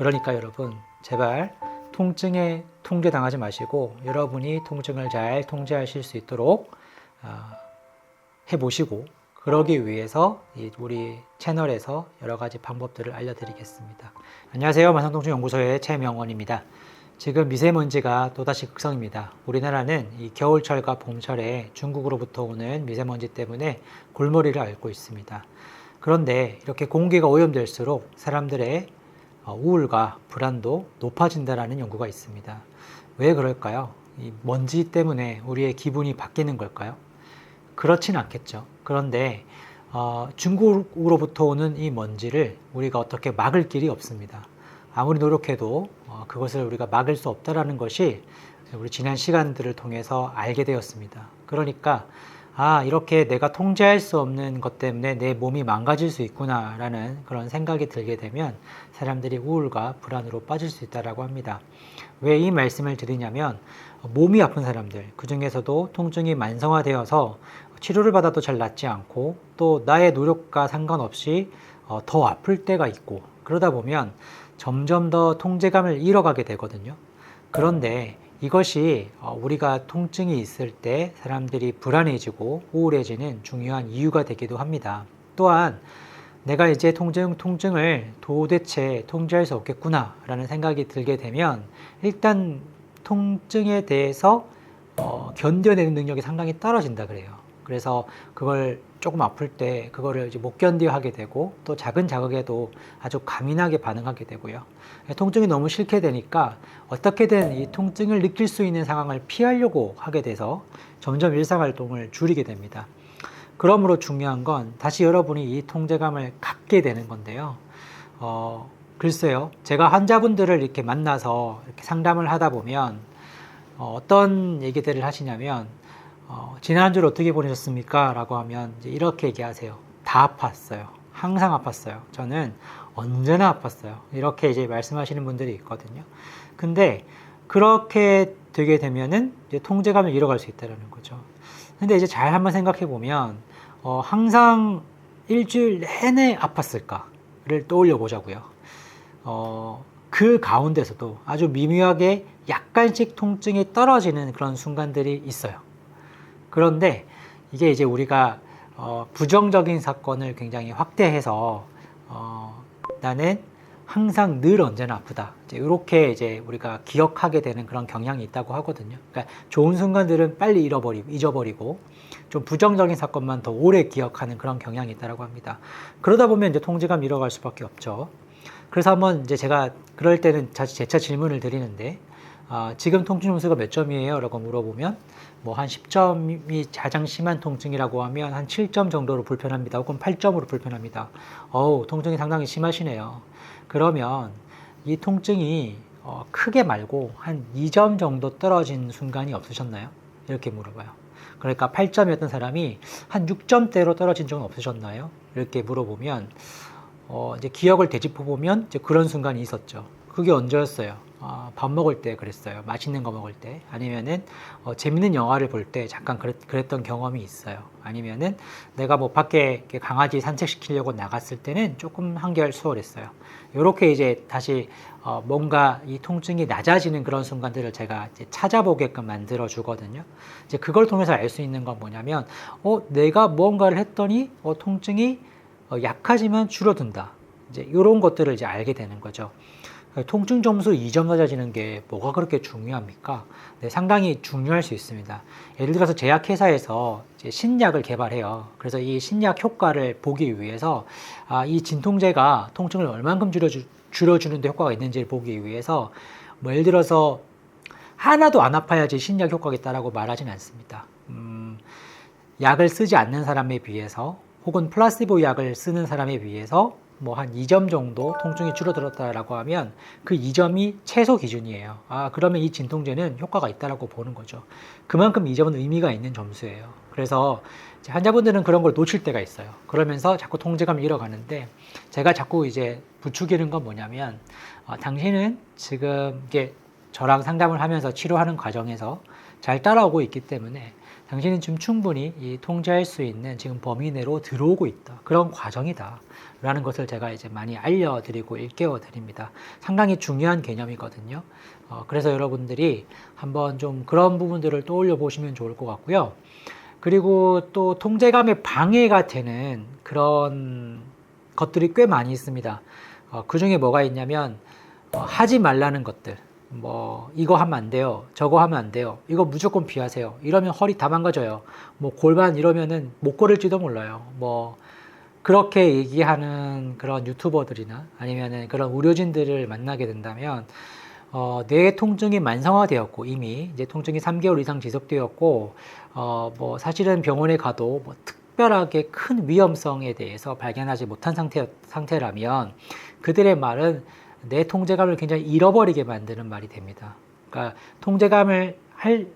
그러니까 여러분 제발 통증에 통제당하지 마시고 여러분이 통증을 잘 통제하실 수 있도록 아, 해보시고 그러기 위해서 이 우리 채널에서 여러 가지 방법들을 알려드리겠습니다. 안녕하세요. 만성통증 연구소의 최명원입니다. 지금 미세먼지가 또다시 극성입니다. 우리나라는 이 겨울철과 봄철에 중국으로부터 오는 미세먼지 때문에 골머리를 앓고 있습니다. 그런데 이렇게 공기가 오염될수록 사람들의 어, 우울과 불안도 높아진다라는 연구가 있습니다. 왜 그럴까요? 이 먼지 때문에 우리의 기분이 바뀌는 걸까요? 그렇진 않겠죠. 그런데 어, 중국으로부터 오는 이 먼지를 우리가 어떻게 막을 길이 없습니다. 아무리 노력해도 어, 그것을 우리가 막을 수 없다라는 것이 우리 지난 시간들을 통해서 알게 되었습니다. 그러니까 아 이렇게 내가 통제할 수 없는 것 때문에 내 몸이 망가질 수 있구나라는 그런 생각이 들게 되면 사람들이 우울과 불안으로 빠질 수 있다라고 합니다. 왜 이 말씀을 드리냐면 몸이 아픈 사람들 그 중에서도 통증이 만성화되어서 치료를 받아도 잘 낫지 않고 또 나의 노력과 상관없이 어, 더 아플 때가 있고 그러다 보면 점점 더 통제감을 잃어가게 되거든요. 그런데 이것이 어, 우리가 통증이 있을 때 사람들이 불안해지고 우울해지는 중요한 이유가 되기도 합니다. 또한 내가 이제 통증, 통증을 도대체 통제할 수 없겠구나 라는 생각이 들게 되면 일단 통증에 대해서 어, 견뎌내는 능력이 상당히 떨어진다 그래요. 그래서 그걸 조금 아플 때 그거를 이제 못 견뎌 하게 되고 또 작은 자극에도 아주 가민하게 반응하게 되고요. 통증이 너무 싫게 되니까 어떻게든 이 통증을 느낄 수 있는 상황을 피하려고 하게 돼서 점점 일상 활동을 줄이게 됩니다. 그러므로 중요한 건 다시 여러분이 이 통제감을 갖게 되는 건데요. 어, 글쎄요. 제가 환자분들을 이렇게 만나서 이렇게 상담을 하다 보면 어, 어떤 얘기들을 하시냐면 어, 지난주를 어떻게 보내셨습니까? 라고 하면 이렇게 얘기하세요. 다 아팠어요. 항상 아팠어요. 저는 언제나 아팠어요. 이렇게 이제 말씀하시는 분들이 있거든요. 근데 그렇게 되게 되면은 통제감을 잃어갈 수 있다는 거죠. 근데 이제 잘 한번 생각해 보면 어, 항상 일주일 내내 아팠을까를 떠올려 보자고요. 어, 그 가운데서도 아주 미묘하게 약간씩 통증이 떨어지는 그런 순간들이 있어요. 그런데 이게 이제 우리가 어, 부정적인 사건을 굉장히 확대해서 어, 나는 항상 늘 언제나 아프다. 이제 이렇게 이제 우리가 기억하게 되는 그런 경향이 있다고 하거든요. 그러니까 좋은 순간들은 빨리 잃어버리고 잊어버리고 좀 부정적인 사건만 더 오래 기억하는 그런 경향이 있다고 합니다. 그러다 보면 이제 통제감 잃어갈 수밖에 없죠. 그래서 한번 이제 제가 그럴 때는 자칫 재차 질문을 드리는데 아, 지금 통증 점수가 몇 점이에요? 라고 물어보면 뭐 한 10점이 가장 심한 통증이라고 하면 한 7점 정도로 불편합니다. 혹은 8점으로 불편합니다. 어우, 통증이 상당히 심하시네요. 그러면 이 통증이 어, 크게 말고 한 2점 정도 떨어진 순간이 없으셨나요? 이렇게 물어봐요. 그러니까 8점이었던 사람이 한 6점대로 떨어진 적은 없으셨나요? 이렇게 물어보면 어, 이제 기억을 되짚어 보면 이제 그런 순간이 있었죠. 그게 언제였어요? 어, 밥 먹을 때 그랬어요. 맛있는 거 먹을 때. 아니면은 어, 재밌는 영화를 볼 때 잠깐 그랬, 그랬 던 경험이 있어요. 아니면은 내가 뭐 밖에 강아지 산책시키려고 나갔을 때는 조금 한결 수월했어요. 이렇게 이제 다시 어, 뭔가 이 통증이 낮아지는 그런 순간들을 제가 찾아보게끔 만들어 주거든요. 이제 그걸 통해서 알 수 있는 건 뭐냐면, 어, 내가 무언가를 했더니 어, 통증이 어, 약하지만 줄어든다. 이제 이런 것들을 이제 알게 되는 거죠. 통증 점수 2점 낮아지는 게 뭐가 그렇게 중요합니까? 네, 상당히 중요할 수 있습니다. 예를 들어서 제약회사에서 신약을 개발해요. 그래서 이 신약 효과를 보기 위해서 아, 이 진통제가 통증을 얼만큼 줄여주, 줄여주는데 효과가 있는지를 보기 위해서 뭐 예를 들어서 하나도 안 아파야지 신약 효과가 있다라고 말하지는 않습니다. 음, 약을 쓰지 않는 사람에 비해서 혹은 플라시보 약을 쓰는 사람에 비해서 뭐 한 2점 정도 통증이 줄어들었다라고 하면 그 2점이 최소 기준이에요. 아, 그러면 이 진통제는 효과가 있다라고 보는 거죠. 그만큼 2점은 의미가 있는 점수예요. 그래서 환자분들은 그런 걸 놓칠 때가 있어요. 그러면서 자꾸 통제감을 잃어가는데 제가 자꾸 이제 부추기는 건 뭐냐면 어, 당신은 지금 이게 저랑 상담을 하면서 치료하는 과정에서 잘 따라오고 있기 때문에 당신은 지금 충분히 이 통제할 수 있는 지금 범위 내로 들어오고 있다. 그런 과정이다. 라는 것을 제가 이제 많이 알려드리고 일깨워 드립니다. 상당히 중요한 개념이거든요. 어, 그래서 여러분들이 한번 좀 그런 부분들을 떠올려 보시면 좋을 것 같고요. 그리고 또 통제감에 방해가 되는 그런 것들이 꽤 많이 있습니다. 어, 그 중에 뭐가 있냐면 어, 하지 말라는 것들. 뭐 이거 하면 안 돼요. 저거 하면 안 돼요. 이거 무조건 피하세요. 이러면 허리 다 망가져요. 뭐 골반 이러면은 못 걸을지도 몰라요. 뭐 그렇게 얘기하는 그런 유튜버들이나 아니면은 그런 의료진들을 만나게 된다면 어, 뇌 통증이 만성화되었고 이미 이제 통증이 3개월 이상 지속되었고 어, 뭐 사실은 병원에 가도 뭐 특별하게 큰 위험성에 대해서 발견하지 못한 상태 상태라면 그들의 말은 내 통제감을 굉장히 잃어버리게 만드는 말이 됩니다. 그러니까 통제감을 할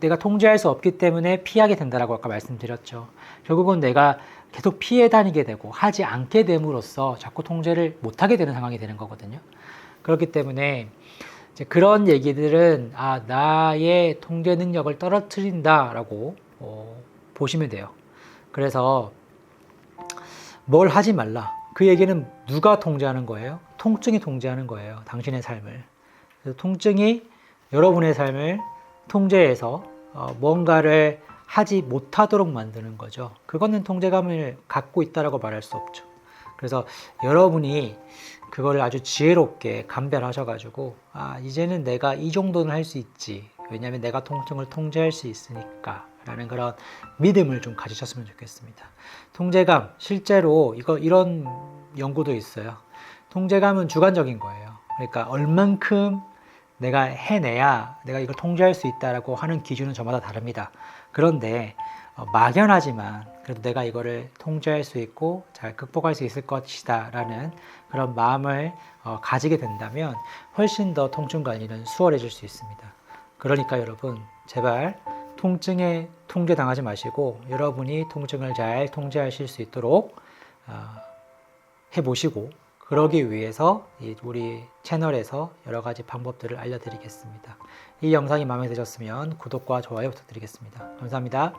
내가 통제할 수 없기 때문에 피하게 된다라고 아까 말씀드렸죠. 결국은 내가 계속 피해 다니게 되고 하지 않게 됨으로써 자꾸 통제를 못하게 되는 상황이 되는 거거든요. 그렇기 때문에 그런 얘기들은 아 나의 통제 능력을 떨어뜨린다라고 어, 보시면 돼요. 그래서 뭘 하지 말라. 그 얘기는 누가 통제하는 거예요? 통증이 통제하는 거예요. 당신의 삶을. 그래서 통증이 여러분의 삶을 통제해서 어, 뭔가를 하지 못하도록 만드는 거죠. 그거는 통제감을 갖고 있다라고 말할 수 없죠. 그래서 여러분이 그거를 아주 지혜롭게 감별하셔가지고 아 이제는 내가 이 정도는 할 수 있지. 왜냐하면 내가 통증을 통제할 수 있으니까. 라는 그런 믿음을 좀 가지셨으면 좋겠습니다. 통제감, 실제로 이거 이런 연구도 있어요. 통제감은 주관적인 거예요. 그러니까 얼만큼 내가 해내야 내가 이걸 통제할 수 있다라고 하는 기준은 저마다 다릅니다. 그런데 어, 막연하지만 그래도 내가 이거를 통제할 수 있고 잘 극복할 수 있을 것이다라는 그런 마음을 어, 가지게 된다면 훨씬 더 통증 관리는 수월해질 수 있습니다. 그러니까 여러분 제발 통증에 통제 당하지 마시고 여러분이 통증을 잘 통제하실 수 있도록 어, 해보시고 그러기 위해서 이 우리 채널에서 여러 가지 방법들을 알려드리겠습니다. 이 영상이 마음에 드셨으면 구독과 좋아요 부탁드리겠습니다. 감사합니다.